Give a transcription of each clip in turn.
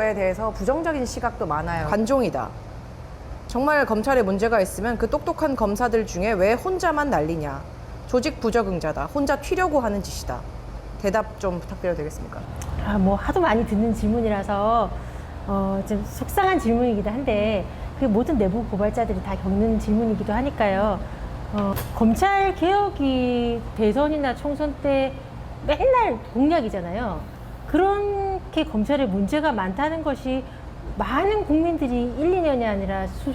에 대해서 부정적인 시각도 많아요. 관종이다. 정말 검찰에 문제가 있으면 그 똑똑한 검사들 중에 왜 혼자만 난리냐. 조직 부적응자다. 혼자 튀려고 하는 짓이다. 대답 좀 부탁드려도 되겠습니까? 아, 뭐 하도 많이 듣는 질문이라서 어, 좀 속상한 질문이기도 한데 그 모든 내부 고발자들이 다 겪는 질문이기도 하니까요. 어, 검찰 개혁이 대선이나 총선 때 맨날 공약이잖아요. 그 렇게 검찰에 문제가 많다는 것이 많은 국민들이 1, 2년이 아니라 수,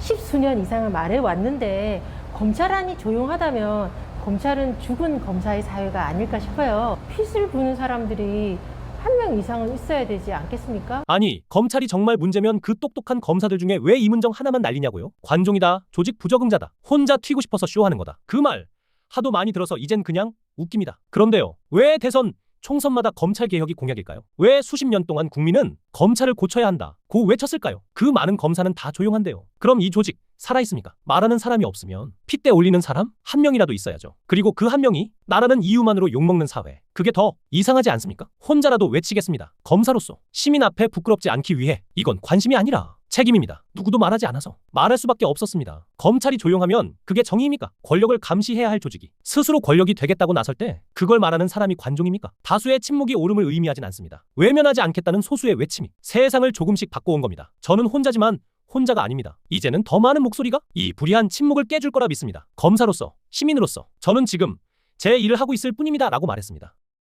십수년 이상을 말해왔는데 검찰안이 조용하다면 검찰은 죽은 검사의 사회가 아닐까 싶어요. 핏을 부는 사람들이 한 명 이상은 있어야 되지 않겠습니까? 아니, 검찰이 정말 문제면 그 똑똑한 검사들 중에 왜 이문정 하나만 난리냐고요? 관종이다, 조직 부적응자다, 혼자 튀고 싶어서 쇼하는 거다. 그 말 하도 많이 들어서 이젠 그냥 웃깁니다. 그런데요, 왜 대선 총선마다 검찰 개혁이 공약일까요? 왜 수십 년 동안 국민은 검찰을 고쳐야 한다 고 외쳤을까요? 그 많은 검사는 다 조용한데요. 그럼 이 조직 살아있습니까? 말하는 사람이 없으면 핏대 올리는 사람 한 명이라도 있어야죠. 그리고 그 한 명이 나라는 이유만으로 욕먹는 사회. 그게 더 이상하지 않습니까? 혼자라도 외치겠습니다. 검사로서 시민 앞에 부끄럽지 않기 위해 이건 관심이 아니라 책임입니다. 누구도 말하지 않아서 말할 수밖에 없었습니다. 검찰이 조용하면 그게 정의입니까? 권력을 감시해야 할 조직이 스스로 권력이 되겠다고 나설 때 그걸 말하는 사람이 관종입니까? 다수의 침묵이 옳음을 의미하진 않습니다. 외면하지 않겠다는 소수의 외침이 세상을 조금씩 바꿔온 겁니다. 저는 혼자지만 혼자가 아닙니다. 이제는 더 많은 목소리가 이 불의한 침묵을 깨줄 거라 믿습니다. 검사로서, 시민으로서 저는 지금 제 일을 하고 있을 뿐입니다. 라고 말했습니다.